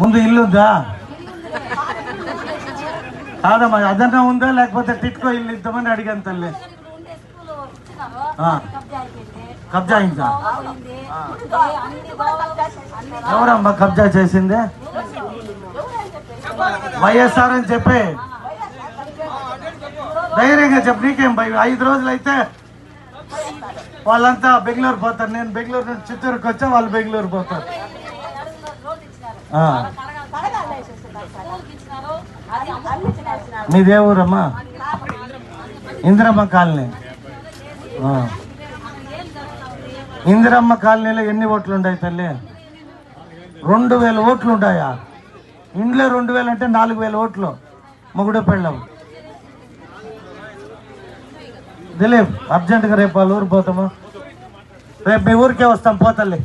ముందు ఇల్లు ఉందా? కాదమ్మా అదన్నా ఉందా? లేకపోతే టిట్కో ఇల్లు ఇద్దామని అడిగాను తల్లి. కబ్జా అయిందా? ఎవరమ్మా కబ్జా చేసిందే? వైఎస్ఆర్ అని చెప్పి. ధైర్యంగా చెప్పు నీకేం భయం? ఐదు రోజులు అయితే వాళ్ళంతా బెంగళూరు పోతారు. నేను బెంగళూరు నుంచి చిత్తూరుకి వచ్చా వాళ్ళు బెంగళూరు పోతారు. మీదే ఊరమ్మా ఇందిరమ్మ కాలనీ. ఇందిరమ్మ కాలనీలో ఎన్ని ఓట్లు ఉన్నాయి తల్లి? రెండు వేల ఓట్లు ఉన్నాయా? ఇంట్లో రెండు వేలు అంటే నాలుగు వేల ఓట్లు. మొగుడు పెళ్ళం. దిలీప్ అర్జెంటుగా రేపు వాళ్ళ ఊరు పోతాము. రేపు మీ ఊరికే వస్తాం పోతల్లి